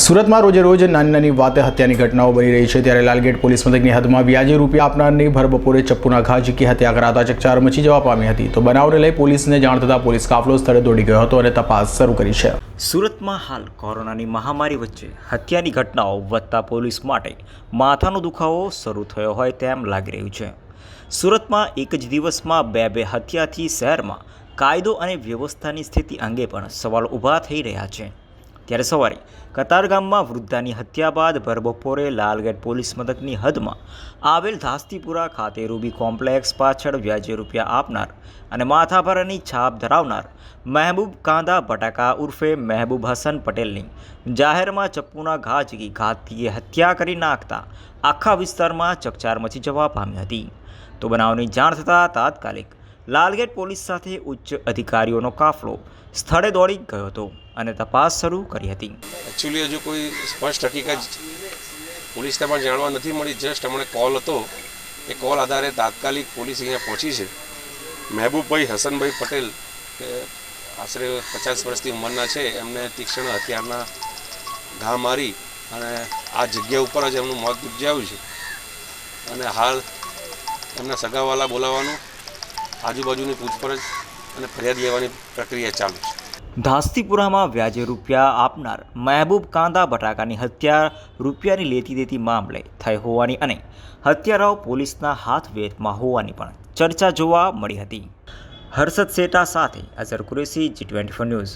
સુરતમાં રોજે રોજ નાની નાની વાતે હત્યાની ઘટનાઓ બની રહી છે. ત્યારે લાલગેટ પોલીસ મથકની હદમાં વ્યાજે રૂપિયા આપનારની ભરબપોરે ચપ્પુના ઘા ઝીકી હત્યા કરાતા ચકચાર મચી જવા પામી હતી. તો બનાવને લઈ પોલીસને જાણ થતાં પોલીસ કાફલો સ્થળે દોડી ગયો હતો અને તપાસ શરૂ કરી છે. સુરતમાં હાલ કોરોનાની મહામારી વચ્ચે હત્યાની ઘટનાઓ વધતા પોલીસ માટે માથાનો દુખાવો શરૂ થયો હોય તેમ લાગી રહ્યું છે. સુરતમાં એક જ દિવસમાં બે બે હત્યાથી શહેરમાં કાયદો અને વ્યવસ્થાની સ્થિતિ અંગે પણ સવાલ ઊભા થઈ રહ્યા છે. ત્યારે સવારે કતારગામમાં વૃદ્ધાની હત્યા બાદ ભરબપોરે લાલગેટ પોલીસ મથકની હદમાં આવેલ ધાસ્તીપુરા ખાતે રૂબી કોમ્પ્લેક્સ પાછળ વ્યાજે રૂપિયા આપનાર અને માથાભરાની છાપ ધરાવનાર મહેબૂબ કાંદા બટાકા ઉર્ફે મહેબૂબ હસન પટેલની જાહેરમાં ચપ્પુના ઘા ઝીકી ઘાતીએ હત્યા કરી નાખતા આખા વિસ્તારમાં ચકચાર મચી જવા પામી હતી. તો બનાવની જાણ થતાં તાત્કાલિક લાલગેટ પોલીસ સાથે ઉચ્ચ અધિકારીઓનો કાફલો. સ્થળે દોડી ગયો હતો અને તપાસ શરૂ કરી હતી. એકચ્યુઅલી હજુ કોઈ સ્પષ્ટ હકીકત પોલીસને પણ જાણવા નથી મળી. જસ્ટ હમણાં કોલ હતો. એ કોલ આધારે તાત્કાલિક પોલીસ અહીંયા પહોંચી છે. મહેબૂબભાઈ, હસનભાઈ પટેલ આશરે પચાસ વર્ષની ઉંમરના છે, એમને તીક્ષ્ણ હથિયારના ઘા મારી અને આ જગ્યા ઉપર જ એમનું મોત નિપજાવ્યું છે. અને હાલ એમના સગાવાલા બોલાવવાનું આજુબાજુની પૂછપરછ અને ફરિયાદ લેવાની પ્રક્રિયા ચાલુ છે. ધાસ્તીપુરામાં વ્યાજે રૂપિયા આપનાર મહેબૂબ કાંદા બટાકાની હત્યા રૂપિયાની લેતી દેતી મામલે થઈ હોવાની અને હત્યારાઓ પોલીસના હાથ વેધમાં હોવાની પણ ચર્ચા જોવા મળી હતી. હર્ષદ સેટા સાથે અઝર કુરેશી જી ટ્વેન્ટી ન્યૂઝ.